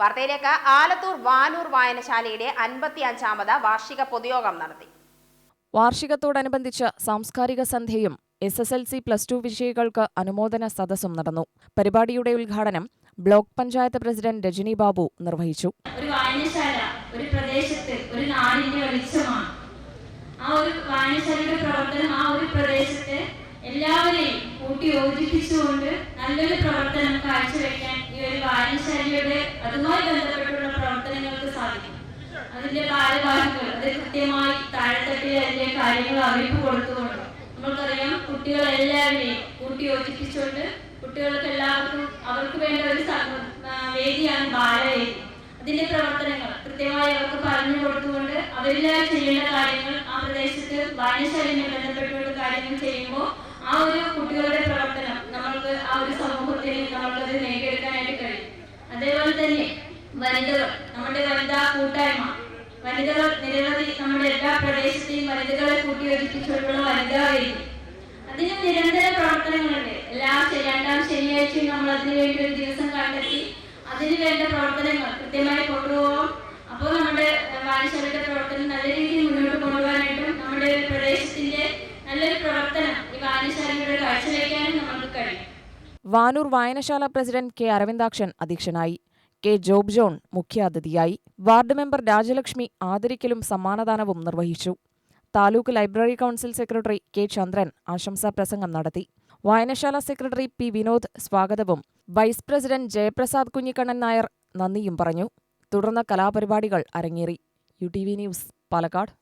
വാർത്തയിലേക്ക് ആലത്തൂർ വാനൂർ വായനശാലയുടെ അൻപത്തി അഞ്ചാമത് വാർഷിക പൊതുയോഗം നടത്തി. വാർഷികത്തോടനുബന്ധിച്ച് സാംസ്കാരിക സന്ധ്യയും S S L C plus two വിഷയികൾക്ക് അനുമോദന സദസ്സും നടന്നു. പരിപാടിയുടെ ഉദ്ഘാടനം ബ്ലോക്ക് പഞ്ചായത്ത് പ്രസിഡന്റ് രജനി ബാബു നിർവഹിച്ചു. ഒരു വായനശാല ഒരു പ്രദേശത്ത് ഒരു നാടിന്റെ വെളിച്ചമാണ്. ആ ഒരു വായനശാലയുടെ പ്രവർത്തനം ആ ഒരു പ്രദേശത്തെ എല്ലാവരെയും കൂട്ടി യോജിപ്പിച്ചുകൊണ്ട് നല്ലൊരു പ്രവർത്തനം കാഴ്ചവെക്കാൻ ഈ ഒരു വായനശാലയുടെ അതുമായി ബന്ധപ്പെട്ടുള്ള പ്രവർത്തനങ്ങൾക്ക് സാധിക്കും. അതിന്റെ ഭാരവാഹികൾ അത് കൃത്യമായി താഴെത്തട്ടിൽ അതിന്റെ കാര്യങ്ങൾ അറിയിപ്പ് കൊടുത്തുകൊണ്ട് നമ്മൾക്കറിയാം കുട്ടികളെല്ലാവരെയും കൂട്ടി യോജിപ്പിച്ചുകൊണ്ട് കുട്ടികൾക്ക് എല്ലാവർക്കും അവർക്ക് വേണ്ട ഒരു വേദിയാണ് ബാലവേദി. അതിന്റെ പ്രവർത്തനങ്ങൾ കൃത്യമായി അവർക്ക് പറഞ്ഞു കൊടുത്തുകൊണ്ട് അവരെല്ലാം ചെയ്യേണ്ട കാര്യങ്ങൾ ആ പ്രദേശത്ത് വായനശാലയുമായി ബന്ധപ്പെട്ടുള്ള കാര്യങ്ങൾ ചെയ്യുമ്പോൾ ആ ഒരു കുട്ടികളുടെ പ്രവർത്തനം നമ്മൾക്ക് ആ ഒരു സമൂഹത്തിൽ നമ്മൾക്കത് നേടിയെടുക്കാനായിട്ട് കഴിയും അതേപോലെ തന്നെ വനിതകൾ നമ്മുടെ വനിതാ കൂട്ടായ്മ. വനിതകൾ നിരവധി നമ്മുടെ എല്ലാ പ്രദേശത്തെയും വനിതകളെ കൂട്ടിയോജിപ്പിച്ചുകൊണ്ടുള്ള വനിതാ വേദി അതിന് നിരന്തര പ്രവർത്തനങ്ങളുണ്ട്. എല്ലാ രണ്ടാം ശനിയാഴ്ചയും നമ്മൾ അതിനു വേണ്ടി ഒരു ദിവസം കണ്ടെത്തി അതിന് വേണ്ട പ്രവർത്തനങ്ങൾ കൃത്യമായി കൊണ്ടുപോകും. അപ്പോൾ നമ്മുടെ വായനശാലയുടെ പ്രവർത്തനം നല്ല രീതിയിൽ മുന്നോട്ട് കൊണ്ടുപോകാനായിട്ടും നമ്മുടെ പ്രദേശത്തിന്റെ നല്ലൊരു പ്രവർത്തനം ഈ വായനശാലയുടെ കാഴ്ചവെക്കാനും നമുക്ക് കഴിയും. വാനൂർ വായനശാല പ്രസിഡന്റ് കെ അരവിന്ദാക്ഷൻ അധ്യക്ഷനായി. കെ ജോബ് ജോൺ മുഖ്യാതിഥിയായി വാർഡ് മെമ്പർ രാജലക്ഷ്മി ആദരിക്കലും സമ്മാനദാനവും നിർവഹിച്ചു. Taluk library council secretary K Chandran ആശംസാ പ്രസംഗം നടത്തി. വായനശാല സെക്രട്ടറി പി വിനോദ് സ്വാഗതവും വൈസ് പ്രസിഡന്റ് ജയപ്രസാദ് കുഞ്ഞിക്കണ്ണൻ നായർ നന്ദിയും പറഞ്ഞു. തുടർന്ന് കലാപരിപാടികൾ അരങ്ങേറി. U T V news Palakkad.